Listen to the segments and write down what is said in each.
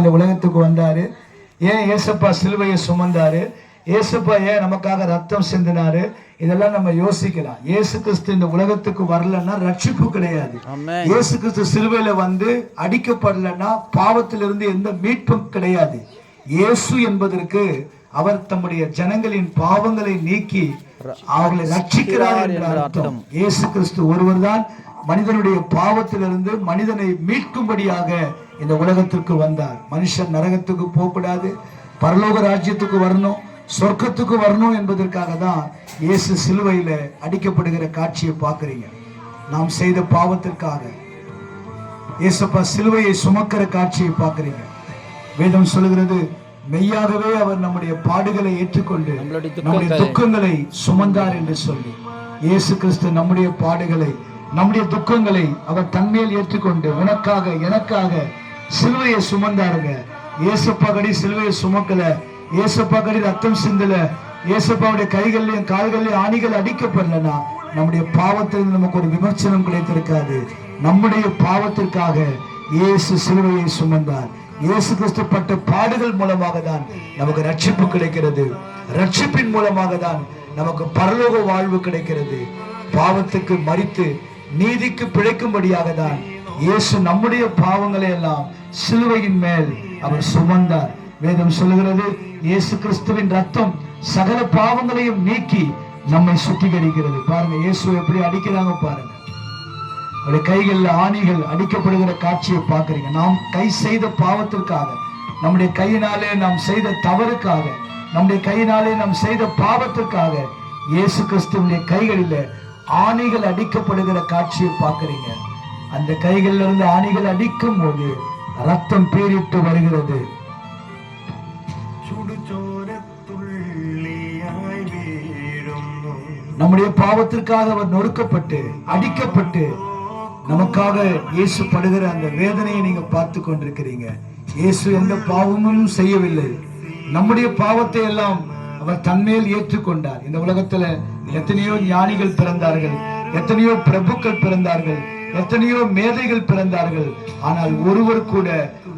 இந்த உலகத்துக்கு வந்தாரு. ஏன் ஏசப்பா சிலுவையை சுமந்தாரு? ஏசப்பா ஏன் நமக்காக ரத்தம் சிந்தினாரு? இதெல்லாம் நம்ம யோசிக்கலாம். இயேசு கிறிஸ்து இந்த உலகத்துக்கு வரலன்னா ரட்சிப்பு கிடையாது. இயேசு கிறிஸ்து சிலுவையில வந்து அடிக்கப்படலைன்னா பாவத்திலிருந்து எந்த மீட்பும் கிடையாது. இயேசு என்பதற்கு அவர் தம்முடைய ஜனங்களின் பாவங்களை நீக்கி அவர்களை ரட்சிக்கிறார் என்ற அர்த்தம். இயேசு கிறிஸ்து ஒருவர்தான். மனிதனுடைய பாவத்திலிருந்து மனிதனை மீட்கும்படியாக இந்த உலகத்திற்கு வந்தார். மனுஷன் நரகத்துக்கு போகக்கூடாது பரலோக ராஜ்யத்துக்கு வரணும் சொர்க்கத்துக்கு வரணும் என்பதற்காக தான் இயேசு சிலுவையில அடிக்கப்படுகிற காட்சியை பார்க்கறீங்க. நாம் செய்த பாவத்திற்காக இயேசப்பா சிலுவையை சுமக்கிற காட்சியை பார்க்கறீங்க. வேதம் சொல்லுகிறது மெய்யாகவே அவர் நம்முடைய பாடுகளை ஏற்றுக்கொண்டு நம்முடைய துக்கங்களை சுமந்தார் என்று சொல்லி. இயேசு கிறிஸ்து நம்முடைய பாடுகளை நம்முடைய துக்கங்களை அவர் தன்மேல் ஏற்றுக்கொண்டு உனக்காக எனக்காக சிலுவையை சுமந்தாருங்க. இயேசப்பா கடி சிலுவையை சுமக்கல. இயேசப்பா கடி ரத்தம் சிந்தல. ஏசப்பாவுடைய கைகள்லையும் கால்கள்லயும் ஆணிகள் அடிக்கப்படலனா நம்முடைய பாவத்திலிருந்து நமக்கு ஒரு விமர்சனம் கிடைத்திருக்காது. நம்முடைய பாவத்திற்காக இயேசு சிலுவையை சுமந்தார். இயேசு கிறிஸ்து பட்ட பாடுகள் மூலமாக தான் நமக்கு ரட்சிப்பு கிடைக்கிறது. ரட்சிப்பின் மூலமாக தான் நமக்கு பரலோக வாழ்வு கிடைக்கிறது. பாவத்துக்கு மறித்து நீதிக்கு பிழைக்கும்படியாக தான் இயேசு நம்முடைய பாவங்களை எல்லாம் சிலுவையின் மேல் அவர் சுமந்தார். வேதம் சொல்லுகிறது இயேசு கிறிஸ்துவின் ரத்தம் சகல பாவங்களையும் நீக்கி நம்மை சுத்திகரிக்கிறது. பாருங்க இயேசு எப்படி அடிக்கிறாங்க பாருங்க. அவருடைய கைகள்ல ஆணிகள் அடிக்கப்படுகிற காட்சியை பார்க்கறீங்க. நாம் கை செய்த பாவத்திற்காக நம்முடைய கையினாலே நாம் செய்த தவறுக்காக நம்முடைய கையினாலே நாம் செய்த பாவத்திற்காக இயேசு கிறிஸ்துவனுடைய கைகளில ஆணிகள் அடிக்கப்படுகிற காட்சியை பார்க்கறீங்க. அந்த கைகளில் இருந்து அணிகள் அடிக்கும் போது ரத்தம் பீரிட்டு வருகிறது. நம்முடைய பாவத்திற்காக அவர் நொறுக்கப்பட்டு அடிக்கப்பட்டு நமக்காக இயேசு படுகிற அந்த வேதனையை நீங்க பார்த்து கொண்டிருக்கிறீங்க. இயேசு எந்த பாவமும் செய்யவில்லை. நம்முடைய பாவத்தை எல்லாம் அவர் தன்மேல் ஏற்றுக்கொண்டார். இந்த உலகத்துல எத்தனையோ ஞானிகள் பிறந்தார்கள் எத்தனையோ பிரபுக்கள் பிறந்தார்கள். எத்தனையோ மேதைகள் பிறந்தார்கள். ஆனால் ஒருவர் கூட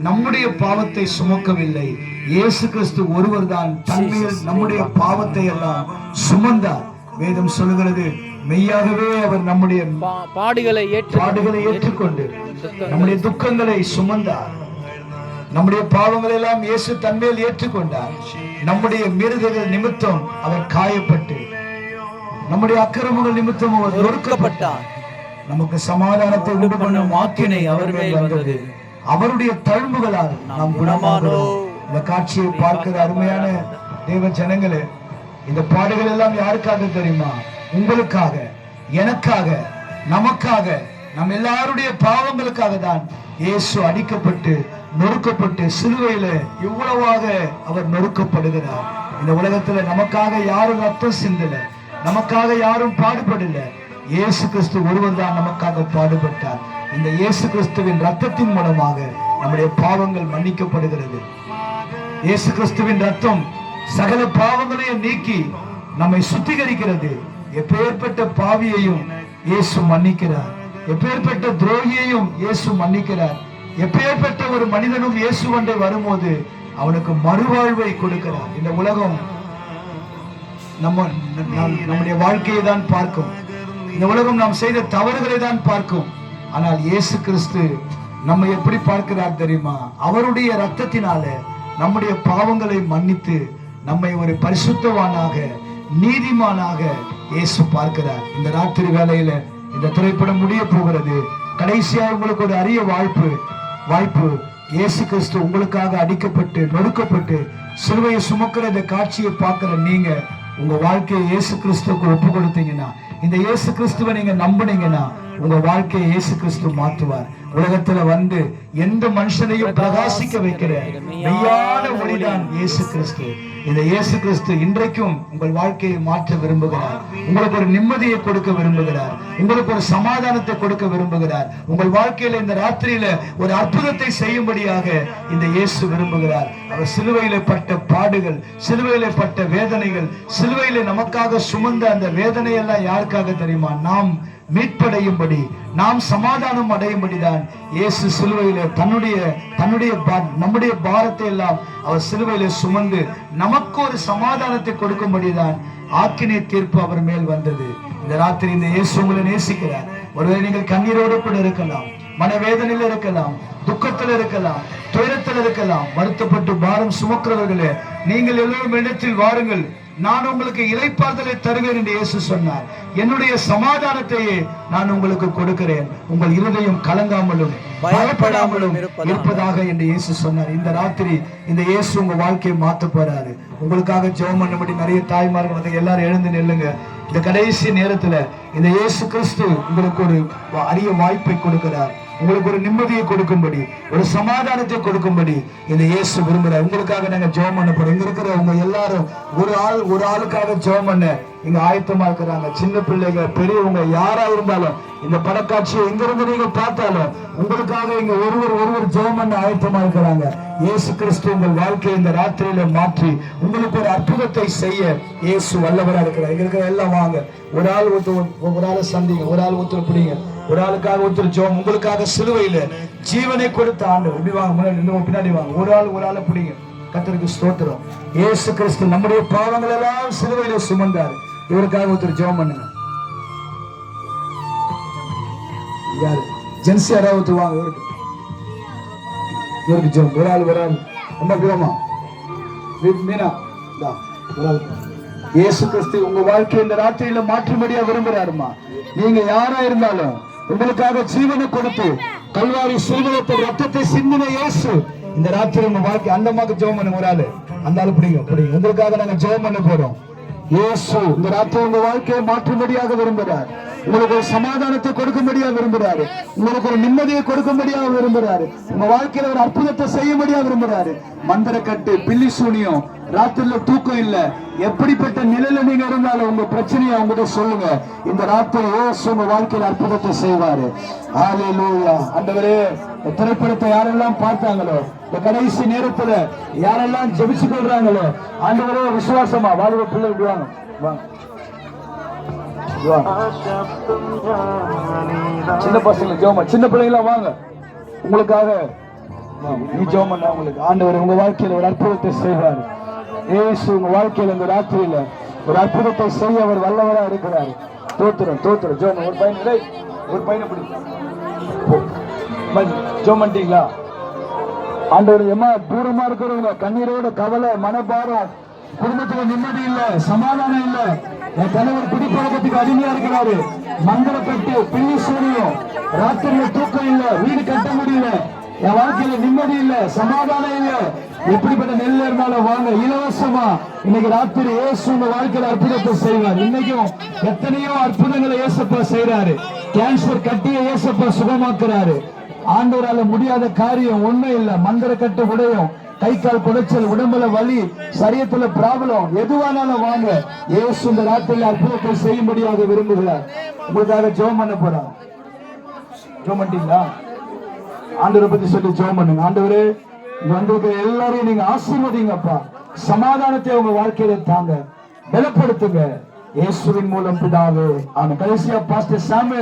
நம்முடைய பாவத்தை சுமக்கவில்லை. இயேசு கிறிஸ்து ஒருவர் தான் தன்மையில் நம்முடைய பாவத்தை எல்லாம் சுமந்தார். வேதம் சொல்லுகிறது மெய்யாகவே அவர் நம்முடைய பாடுகளை பாடுகளை ஏற்றுக்கொண்டு நம்முடைய துக்கங்களை சுமந்தார். நம்முடைய பாவங்களை எல்லாம் இயேசு தன்மேல் ஏற்றுக்கொண்டார். நம்முடைய மீறுதல்கள் நிமித்தம் அவர் காயப்பட்டு நம்முடைய அக்கிரமங்கள் நிமித்தம் அவர் நொறுக்கப்பட்டார். நமக்கு சமாதானத்தை உண்டு பண்ணும் வாக்கினை அவர் மேல் வந்தது. அவருடைய தழும்புகளால் நாம் குணமானோம். இந்த காட்சியை பார்க்கிற அருமையான தேவ ஜனங்களே இந்த பாடுகள் எல்லாம் யாருக்காக தெரியுமா? உங்களுக்காக எனக்காக நமக்காக நம் எல்லாருடைய பாவங்களுக்காக தான் இயேசு அடிக்கப்பட்டு நொறுக்கப்பட்டு சிலுவையில இவ்வளவாக அவர் நொறுக்கப்படுகிறார். இந்த உலகத்துல நமக்காக யாரும் ரத்தம் சிந்தல நமக்காக யாரும் பாடுபடல. இயேசு கிறிஸ்து ஒருவர் தான் நமக்காக பாடுபட்டார். இந்த இயேசு கிறிஸ்துவின் ரத்தத்தின் மூலமாக நம்முடைய பாவங்கள் மன்னிக்கப்படுகிறது. இயேசு கிறிஸ்துவின் ரத்தம் சகல பாவங்களையும் நீக்கி நம்மை சுத்திகரிக்கிறது. எப்பேற்பட்ட பாவியையும் இயேசு மன்னிக்கிறார். எப்பேற்பட்ட துரோகியையும் இயேசு மன்னிக்கிறார். எப்பேற்பட்ட ஒரு மனிதனும் இயேசு ஒன்றை வரும்போது அவனுக்கு மறுவாழ்வை கொடுக்கிறார். இந்த உலகம் நம்ம நம்முடைய வாழ்க்கையை தான் பார்க்கும். இந்த உலகம் நாம் செய்த தவறுகளை தான் பார்க்கும். ஆனால் இயேசு கிறிஸ்து நம்ம எப்படி பார்க்கிறார் தெரியுமா? அவருடைய ரத்தத்தினால நம்முடைய பாவங்களை மன்னித்து நம்மை ஒரு பரிசுத்தவானாக நீதிமானாக இயேசு பார்க்கிறார். இந்த ராத்திரி வேலையில இந்த திரைப்படம் முடிய போகிறது. கடைசியாக உங்களுக்கு ஒரு அரிய வாய்ப்பு வாய்ப்பு இயேசு கிறிஸ்து உங்களுக்காக அடிக்கப்பட்டு நொறுக்கப்பட்டு சிலுவையை சுமக்கிற இந்த காட்சியை பார்க்கிற நீங்க உங்க வாழ்க்கையை இயேசு கிறிஸ்துவுக்கு ஒப்பு கொடுத்தீங்கன்னா இந்த இயேசு கிறிஸ்துவை நீங்க நம்புனீங்கன்னா உங்க வாழ்க்கையை இயேசு கிறிஸ்து மாற்றுவார். உலகத்துல வந்து எந்த மனுஷனையும் பிரகாசிக்க வைக்கிற மெய்யான ஒளிதான் இயேசு கிறிஸ்து. இந்த இயேசு கிறிஸ்து இன்றைக்கும் உங்கள் வாழ்க்கையை மாற்ற விரும்புகிறார். உங்களுக்கு ஒரு நிம்மதியை கொடுக்க விரும்புகிறார். உங்களுக்கு ஒரு சமாதானத்தை கொடுக்க விரும்புகிறார். உங்கள் வாழ்க்கையில இந்த ராத்திரியில ஒரு அற்புதத்தை செய்யும்படியாக இந்த இயேசு விரும்புகிறார். அவர் சிலுவையில பட்ட பாடுகள் சிலுவையில பட்ட வேதனைகள் சிலுவையில நமக்காக சுமந்த அந்த வேதனை எல்லாம் யாருக்காக தெரியுமா? நாம் மீட்படையும்படி நாம் சமாதானம் அடையும்படிதான் இயேசு சிலுவையில தன்னுடைய தன்னுடைய நம்முடைய பாரத்தை எல்லாம் அவர் சிலுவையில சுமந்து நமக்கு ஒரு சமாதானத்தை கொடுக்கும்படிதான் ஆக்கினை தீர்ப்பு அவர் மேல் வந்தது. இந்த ராத்திரி இந்த இயேசு உங்களை நேசிக்கிறார். ஒருவேளை நீங்கள் கண்ணீரோடு கூட இருக்கலாம் மனவேதனையில் இருக்கலாம் துக்கத்தில் இருக்கலாம் துயரத்தில் இருக்கலாம் வருத்தப்பட்டு பாரம் சுமக்கிறவர்களே நீங்கள் எல்லோரும் இடத்தில் வாருங்கள். நான் உங்களுக்கு இலைப்பாறுதலை தருவேன் என்று இயேசு சொன்னார். என்னுடைய சமாதானத்தையே நான் உங்களுக்கு கொடுக்கிறேன். உங்கள் இருதயம் கலங்காமலும் பயப்படாமலும் இருப்பதாக என்று இயேசு சொன்னார். இந்த ராத்திரி இந்த இயேசு உங்க வாழ்க்கையை மாத்த போறாரு. உங்களுக்காக ஜெபம் பண்ணபடி நிறைய தாய்மார்கள் வந்து எல்லாரும் எழுந்து நில்லுங்க. இந்த கடைசி நேரத்துல இந்த இயேசு கிறிஸ்து உங்களுக்கு ஒரு அரிய வாய்ப்பை கொடுக்கிறார். உங்களுக்கு ஒரு நிம்மதியை கொடுக்கும்படி ஒரு சமாதானத்தை கொடுக்கும்படி இந்த இயேசு விரும்புகிறார் உங்களுக்காக நாங்க ஜெபம் பண்ண போறோம். இங்க இருக்கிற உங்க எல்லாரும் ஒரு ஆள் ஒரு ஆளுக்காக ஜெபம் பண்ண இங்க ஆயத்தமா இருக்கிறாங்க. சின்ன பிள்ளைங்க பெரியவங்க யாரா இருந்தாலும் இந்த படக்காட்சியை எங்க இருந்து நீங்க பார்த்தாலும் உங்களுக்காக இங்க ஒருவர் ஒருவர் ஜெபம் பண்ண ஆயத்தமா இருக்கிறாங்க. இயேசு கிறிஸ்து உங்கள் வாழ்க்கையை இந்த ராத்திரியில மாற்றி உங்களுக்கு ஒரு அற்புதத்தை செய்ய இயேசு வல்லவரா இருக்கிறார். இங்க இருக்கிற எல்லாம் வாங்க. ஒரு ஆள் ஒருத்தர் ஒரு ஆளை சந்திங்க. ஒரு ஆள் ஒருத்தர் பிடிங்க. ஒரு ஆளுக்காக ஒருத்தர் ஜோம் உங்களுக்காக சிலுவையில ஜீவனை கொடுத்த ஆண்டு எப்படி வாங்க முன்னாடி பின்னாடி வாங்க. ஒரு ஆள் ஒரு ஆளை பிடிங்க. கத்தருக்கு ஸ்தோத்திரம். ஏசு கிறிஸ்து நம்முடைய பாவங்கள் எல்லாம் சிலுவையில சுமந்தார். இவருக்காக ஒருத்தர் ஜோம் பண்ணுங்க. யாரு? ஜென்ஸ் யாராவது ஒருத்தர் வாங்க இவருக்கு. இவருக்கு ஜோம் ஒரு ஆள் ஒரு ஆள். ரொம்ப பிரியமா மீனா ஒரு ஆள். இயேசு கிறிஸ்து உங்க வாழ்க்கை இந்த ராத்திரியில மாற்றும்படியா விரும்புறாருமா நீங்க யாரா இருந்தாலும் உங்களுக்காக ஜீவனை கொடுத்து கல்வாரி சிறுவனத்தை ரத்தத்தை சிந்தின இயேசு இந்த ராத்திரி உங்க வாழ்க்கை அந்த ஜெபம் பண்ண ஒரு ஆளு. அந்த ஆளு பிடிங்க பிடிங்க. உங்களுக்காக நாங்க ஜெபம் பண்ண போறோம். இயேசு இந்த ராத்திரி உங்க வாழ்க்கையை மாற்றும்படியாக விரும்புகிறார். உங்களுக்கு ஒரு சமாதானத்தை கொடுக்கும்படியா விரும்புகிறாரு உங்களுக்கு ஒரு நிம்மதியை கொடுக்கும்படியா விரும்புகிறாரு உங்க வாழ்க்கையில ஒரு அற்புதத்தை செய்யும்படியா விரும்புறாரு. மந்திர மந்திரக்கட்டு பில்லி சூனியம் ராத்திரில தூக்கம் இல்ல. எப்படிப்பட்ட நிலையில நீங்க இருந்தாலும் உங்க பிரச்சனையை அவங்ககிட்ட சொல்லுங்க. இந்த ராத்திரி இயேசு உங்க வாழ்க்கையில அற்புதத்தை செய்வாரு. ஆலே லூயா அண்டவரே திரைப்படத்தை யாரெல்லாம் பார்த்தாங்களோ இந்த கடைசி நேரத்துல யாரெல்லாம் ஜெபிச்சு கொள்றாங்களோ ஆண்டவரே விசுவாசமா வாழ்வ பிள்ளை விடுவாங்க வாங்க. சின்ன பசங்க ஜோமா சின்ன பிள்ளைங்களா வாங்க. உங்களுக்காக. நீ ஜோம் உங்களுக்கு. ஆண்டவர் உங்க வாழ்க்கையில ஒரு அற்புதத்தை செய்வார். ஏசு உங்க வாழ்க்கையில இந்த ராத்திரியில ஒரு அற்புதத்தை செய்ய அவர் வல்லவரா இருக்கிறார். தோத்துறோம் தோத்துறோம் ஜோமன் ஒரு பையன் இல்லை ஒரு பையனை பிடி. ஜோமன்ட்டீங்களா ஆண்டவர் எம்மா தூரமா இருக்கிறவங்க கண்ணீரோட கவலை மனபாரம் குடும்பத்துல நிம்மதி இல்லை சமாதானம் இல்லை. என் தலைவர் குடிப்பழக்கத்துக்கு அடிமையா இருக்கிறாரு. மங்களப்பட்டு பிள்ளி சூரியம் ராத்திரியில தூக்கம் இல்ல வீடு கட்ட முடியல. என் வாழ்க்கையில நிம்மதி இல்ல சமாதானம் இல்ல. எப்படிப்பட்ட நெல்ல இருந்தாலும் வாங்க இலவசமா. இன்னைக்கு ராத்திரி இயேசு உங்க வாழ்க்கையில அற்புதத்தை செய்வார். இன்னைக்கும் எத்தனையோ அற்புதங்களை இயேசப்பா செய்யறாரு கேன்சர் கட்டிய இயேசப்பா சுகமாக்குறாரு. ஆண்டவரால முடியாத காரியம் ஒண்ணும் இல்ல. மந்திர கட்டு உடையும். கை கால் குடைச்சல் உடம்புல வலி சரியத்துல பிராபலம் எதுவானாலும் வாங்க. ஏசு இந்த ராத்திரியில் அற்புதத்தை செய்யும்படியாக விரும்புகிறார். உங்களுக்காக ஜெபம் பண்ண போறோம் ஜெபம் பண்ணிட்டீங்களா? ஆண்டவரை பத்தி சொல்லி ஜெபம் பண்ணுங்க. ஆண்டவரே வந்திருக்கிற எல்லாரையும் நீங்க ஆசீர்வதிங்கப்பா. சமாதானத்தை உங்க வாழ்க்கையில தாங்க. பலப்படுத்துங்க. இயேசுவின் மூலம் பிதாவே. அவன் கடைசியா பாஸ்டர் சாமியல்